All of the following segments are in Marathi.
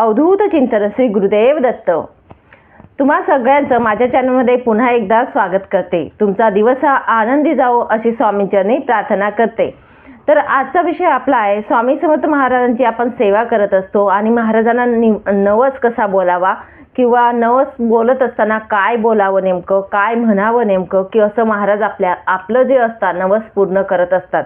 अवधूत चिंतन श्री गुरुदेव दत्त. तुम्हा सगळ्यांचं माझ्या चॅनलमध्ये पुन्हा एकदा स्वागत करते. तुमचा दिवस हा आनंदी जावो अशी स्वामींचरणी प्रार्थना करते. तर आजचा विषय आपला आहे स्वामी समर्थ महाराजांची आपण सेवा करत असतो आणि महाराजांना नि नवस कसा बोलावा किंवा नवस बोलत असताना काय बोलावं नेमकं काय म्हणावं नेमकं की असं महाराज आपल्या आपलं जे असतात नवस पूर्ण करत असतात.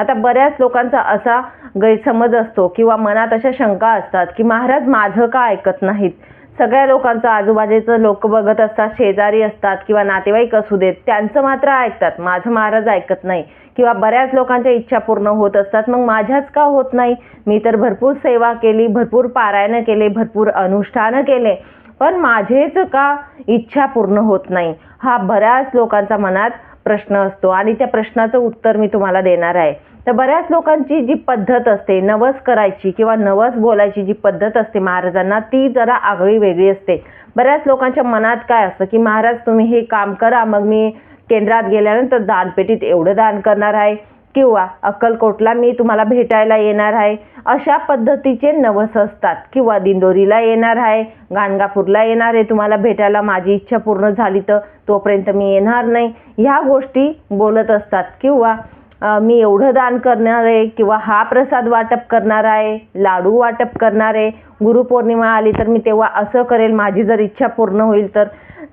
आता बऱ्याच लोकांचा असा गैरसमज असतो किंवा मनात अशा शंका असतात की महाराज माझं का ऐकत नाहीत? सगळ्या लोकांचं आजूबाजूचं लोक बघत असतात शेजारी असतात किंवा नातेवाईक असू देत त्यांचं मात्र ऐकतात. माझं महाराज ऐकत नाही. किंवा बऱ्याच लोकांच्या इच्छा पूर्ण होत असतात मग माझ्याच का होत नाही? मी तर भरपूर सेवा केली भरपूर पारायणं केले भरपूर अनुष्ठानं केले पण माझेच का इच्छा पूर्ण होत नाही? हा बऱ्याच लोकांचा मनात प्रश्न असतो आणि त्या प्रश्नाचं उत्तर मी तुम्हाला देणार आहे. तर बऱ्याच लोकांची जी पद्धत असते नवस करायची किंवा नवस बोलायची जी पद्धत असते महाराजांना ती जरा आगळी वेगळी असते. बऱ्याच लोकांच्या मनात काय असतं की महाराज तुम्ही हे काम करा मग मी केंद्रात गेल्यानंतर दानपेटीत एवढं दान करणार आहे किंवा अक्कलकोटला मी तुम्हाला भेटायला येणार आहे. अशा पद्धतीचे नवस असतात किंवा दिंडोरीला येणार आहे गाणगापूरला येणार आहे तुम्हाला भेटायला माझी इच्छा पूर्ण झाली तर तोपर्यंत मी येणार नाही. ह्या गोष्टी बोलत असतात किंवा मी एवढं दान करणार आहे किंवा हा प्रसाद वाटप करणार आहे लाडू वाटप करणार आहे गुरुपौर्णिमा आली तर मी तेव्हा असं करेल माझी जर इच्छा पूर्ण होईल तर.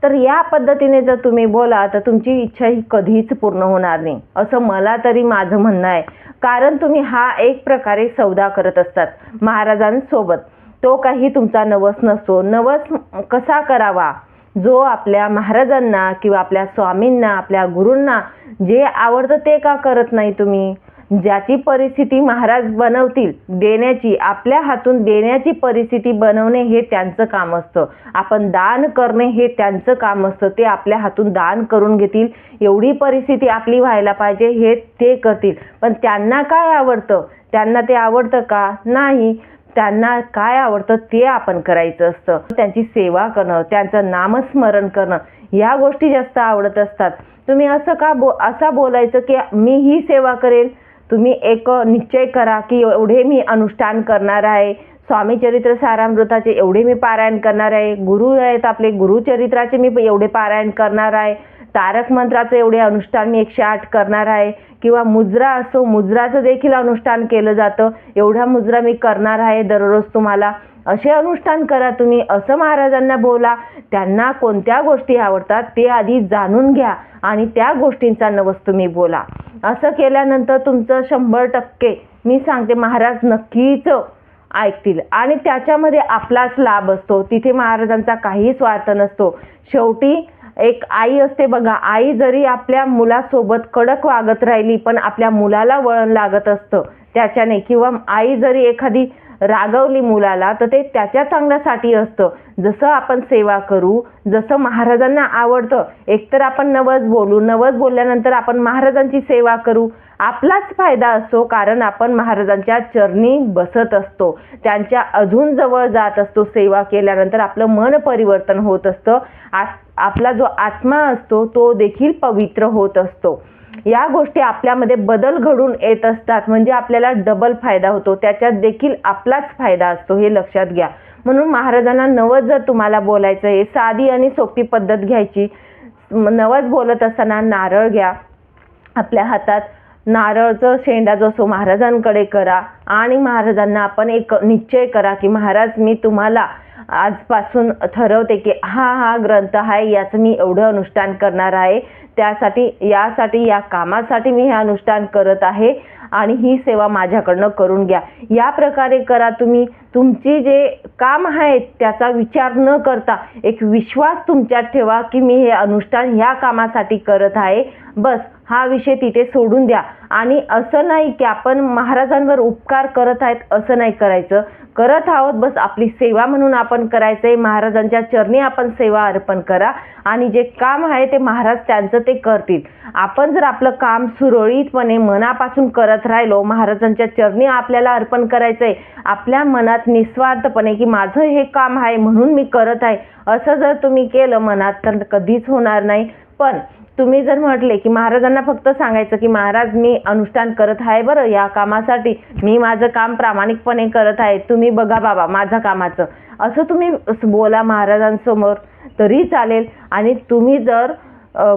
तर या पद्धतीने जर तुम्ही बोला तर तुमची इच्छा ही कधीच पूर्ण होणार नाही असं मला तरी माझं म्हणणं आहे. कारण तुम्ही हा एक प्रकारे सौदा करत असतात महाराजांसोबत. तो काही तुमचा नवस नसतो. नवस कसा करावा? जो आपल्या महाराजांना किंवा आपल्या स्वामींना आपल्या गुरूंना जे आवडतं ते का करत नाही तुम्ही? ज्याची परिस्थिती महाराज बनवतील देण्याची आपल्या हातून देण्याची परिस्थिती बनवणे हे त्यांचं काम असतं. आपण दान करणे हे त्यांचं काम असतं. ते आपल्या हातून दान करून घेतील. एवढी परिस्थिती आपली व्हायला पाहिजे हे ते करतील. पण त्यांना काय आवडतं? त्यांना ते आवडतं का? नाही. त्यांना काय आवडतं ते आपण करायचं असतं. त्यांची सेवा करणं त्यांचं नामस्मरण करणं ह्या गोष्टी जास्त आवडत असतात. तुम्ही असं का बो असा बोलायचं की मी ही सेवा करेल तुम्ही एक निश्चय करा की एवढे मी अनुष्ठान करणार आहे. स्वामी चरित्र सारामृताचे एवढे मी पारायण करणार आहे. गुरु आहेत आपले गुरुचरित्राचे मी एवढे पारायण करणार आहे. तारक मंत्राचं एवढे अनुष्ठान मी एकशे आठ करणार आहे. किंवा मुजरा असो मुजराचं देखील अनुष्ठान केलं जातं. एवढा मुजरा मी करणार आहे दररोज तुम्हाला. असे अनुष्ठान करा तुम्ही. असं महाराजांना बोला. त्यांना कोणत्या गोष्टी आवडतात ते आधी जाणून घ्या आणि त्या गोष्टींचा नवस तुम्ही बोला. असं केल्यानंतर तुमचं शंभर टक्के मी सांगते महाराज नक्कीच ऐकतील. आणि त्याच्यामध्ये आपलाच लाभ असतो. तिथे महाराजांचा काही स्वार्थ नसतो. शेवटी एक आई असते बघा आई जरी आपल्या मुलासोबत कडक वागत राहिली पण आपल्या मुलाला वळण लागत असतं. त्याच्याने किंवा आई जरी एखादी रागवली मुलाला तर ते त्याच्या चांगल्यासाठी असतं. जसं आपण सेवा करू जसं महाराजांना आवडतं. एकतर आपण नवस बोलू नवस बोलल्यानंतर आपण महाराजांची सेवा करू. आपलाच फायदा असतो कारण आपण महाराजांच्या चरणी बसत असतो. त्यांच्या अजून जवळ जात असतो सेवा केल्यानंतर आपलं मन परिवर्तन होत असतं. आपला जो आत्मा असतो तो देखील पवित्र होत असतो. या गोष्टी आपल्यामध्ये बदल घडून येत असतात. म्हणजे आपल्याला डबल फायदा होतो. त्याच्यात देखील आपलाच फायदा असतो हे लक्षात घ्या. म्हणून महाराजांना नवस जर तुम्हाला बोलायचं आहे साधी आणि सोपी पद्धत घ्यायची. नवस बोलत असताना नारळ घ्या आपल्या हातात. नारळचं शेंडा जसो असो महाराजांकडे करा आणि महाराजांना आपण एक निश्चय करा की महाराज मी तुम्हाला आजपासून ठरवते की हा हा ग्रंथ आहे याचं मी एवढं अनुष्ठान करणार आहे. त्यासाठी यासाठी या कामासाठी मी हे अनुष्ठान करत आहे आणि ही सेवा माझ्याकडनं करून घ्या. या प्रकारे करा तुम्ही. तुमची जे काम आहे त्याचा विचार न करता एक विश्वास तुमच्यात ठेवा की मी हे अनुष्ठान ह्या कामासाठी करत आहे. बस. हा विषय तिथे सोडून द्या. आणि असं नाही की आपण महाराजांवर उपकार करत आहेत असं नाही करायचं. करत आहोत बस आपली सेवा म्हणून आपण करायचं आहे महाराजांच्या चरणी आपण सेवा अर्पण करा. आणि जे काम आहे ते महाराज त्यांचं ते करतील. आपण जर आपलं काम सुरळीतपणे मनापासून करत राहिलो महाराजांच्या चरणी आपल्याला अर्पण करायचं आहे आपल्या मनात निस्वार्थपणे की माझं हे काम आहे म्हणून मी करत आहे असं जर तुम्ही केलं मनात तर कधीच होणार नाही. पण तुम्ही जर म्हटले की महाराजांना फक्त सांगायचं की महाराज मी अनुष्ठान करत आहे बरं या कामासाठी मी माझं काम प्रामाणिकपणे करत आहे तुम्ही बघा बाबा माझं कामाचं. असं तुम्ही बोला महाराजांसमोर तरी चालेल. आणि तुम्ही जर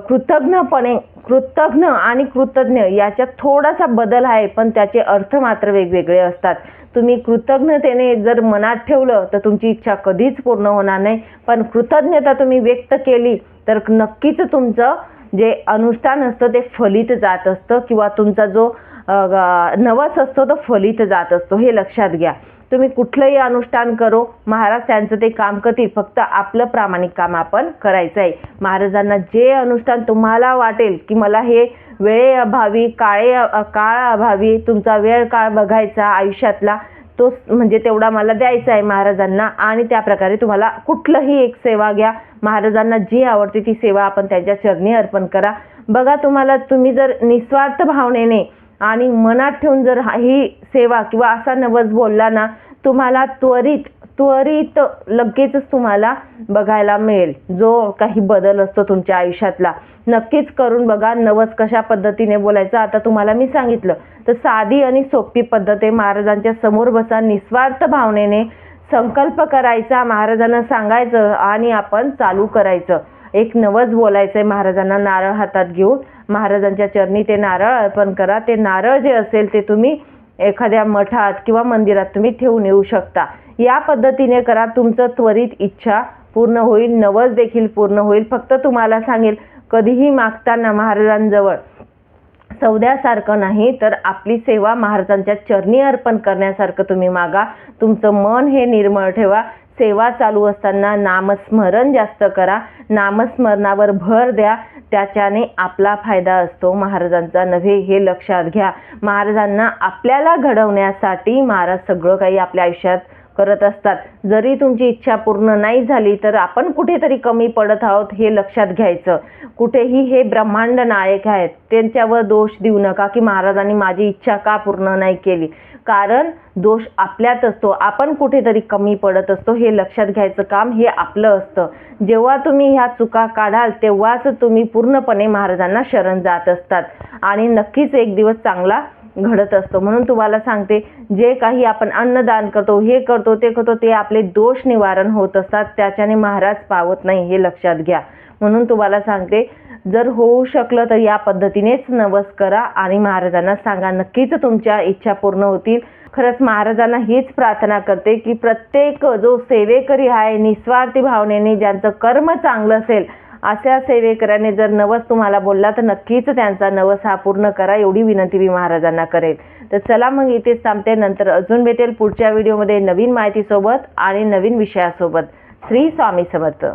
कृतज्ञपणे कृतज्ञ आणि कृतज्ञ याच्यात थोडासा बदल आहे पण त्याचे अर्थ मात्र वेगवेगळे असतात. तुम्ही कृतज्ञतेने जर मनात ठेवलं तर तुमची इच्छा कधीच पूर्ण होणार नाही. पण कृतज्ञता तुम्ही व्यक्त केली तर नक्कीच तुमचं जे अनुष्ठान असतं ते फलित जात असतं. किंवा तुमचा जो नवस असतो तो फलित जात असतो. हे लक्षात घ्या. तुम्ही कुठलंही अनुष्ठान करो महाराज त्यांचं ते काम करतील. फक्त आपलं प्रामाणिक काम आपण करायचं आहे महाराजांना जे अनुष्ठान तुम्हाला वाटेल की मला हे वेळेअभावी काळे काळ अभावी तुमचा वेळ काळ बघायचा आयुष्यातला तो म्हणजे तेवढा मला द्यायचा आहे महाराजांना आणि त्या प्रकारे तुम्हाला कुठलंही एक सेवा घ्या. महाराजांना जी आवडते ती सेवा आपण त्यांच्या चरणी अर्पण करा. बघा तुम्हाला तुम्ही जर निस्वार्थ भावनेने आणि मनात ठेवून जर हा- ही सेवा किंवा असा नवस बोलला ना तुम्हाला त्वरित त्वरित लगेचच तुम्हाला बघायला मिळेल. जो काही बदल असतो तुमच्या आयुष्यातला नक्कीच करून बघा. नवस कशा पद्धतीने बोलायचं आता तुम्हाला मी सांगितलं. तर साधी आणि सोपी पद्धत आहे. महाराजांच्या समोर बसा निस्वार्थ भावनेने संकल्प करायचा महाराजांना सांगायचं आणि आपण चालू करायचं. एक नवस बोलायचं आहे महाराजांना नारळ हातात घेऊन. महाराजांच्या चरणी ते नारळ अर्पण करा. ते नारळ जे असेल ते तुम्ही एखाद्या मठात किंवा मंदिरात तुम्ही ठेवून येऊ शकता. या पद्धतीने करा. तुमचं त्वरित इच्छा पूर्ण होईल. नवस देखील पूर्ण होईल. फक्त तुम्हाला सांगेल कधीही मागताना महाराजांजवळ सौद्यासारखं नाही तर आपली सेवा महाराजांच्या चरणी अर्पण करण्यासारखं तुम्ही मागा. तुमचं मन हे निर्मळ ठेवा. सेवा चालू असताना नामस्मरण जास्त करा. नामस्मरणावर भर द्या. त्याच्याने आपला फायदा असतो. महाराजांचा नव्हे हे लक्षात घ्या. महाराजांना आपल्याला घडवण्यासाठी महाराज सगळं काही आपल्या आयुष्यात करत असतात. जरी तुमची इच्छा पूर्ण नाही झाली तर आपण कुठेतरी कमी पडत आहोत हे लक्षात घ्यायचं. कुठेही हे ब्रह्मांड नायक आहेत. त्यांच्यावर दोष देऊ नका की महाराजांनी माझी इच्छा का पूर्ण नाही केली. कारण दोष आपल्यात असतो. आपण कुठेतरी कमी पडत असतो हे लक्षात घ्यायचं काम हे आपलं असतं. जेव्हा तुम्ही ह्या चुका काढाल तेव्हाच तुम्ही पूर्णपणे महाराजांना शरण जात असतात. आणि नक्कीच एक दिवस चांगला घडत असतो. म्हणून तुम्हाला सांगते जे काही आपण अन्नदान करतो हे करतो ते करतो ते आपले दोष निवारण होत असतात. त्याच्याने महाराज पावत नाही हे लक्षात घ्या. म्हणून तुम्हाला सांगते जर होऊ शकलं तर या पद्धतीनेच नवस करा आणि महाराजांना सांगा नक्कीच तुमच्या इच्छा पूर्ण होतील. खरंच महाराजांना हीच प्रार्थना करते की प्रत्येक जो सेवेकरी आहे निस्वार्थी भावनेने ज्यांचं कर्म चांगलं असेल अशा सेवेकऱ्याने जर नवस तुम्हाला बोलला तर नक्कीच त्यांचा नवस हा पूर्ण करा एवढी विनंती मी महाराजांना करेल. तर चला मग इथेच थांबते. नंतर अजून भेटेल पुढच्या व्हिडिओमध्ये नवीन माहितीसोबत आणि नवीन विषयासोबत. श्री स्वामी समर्थ.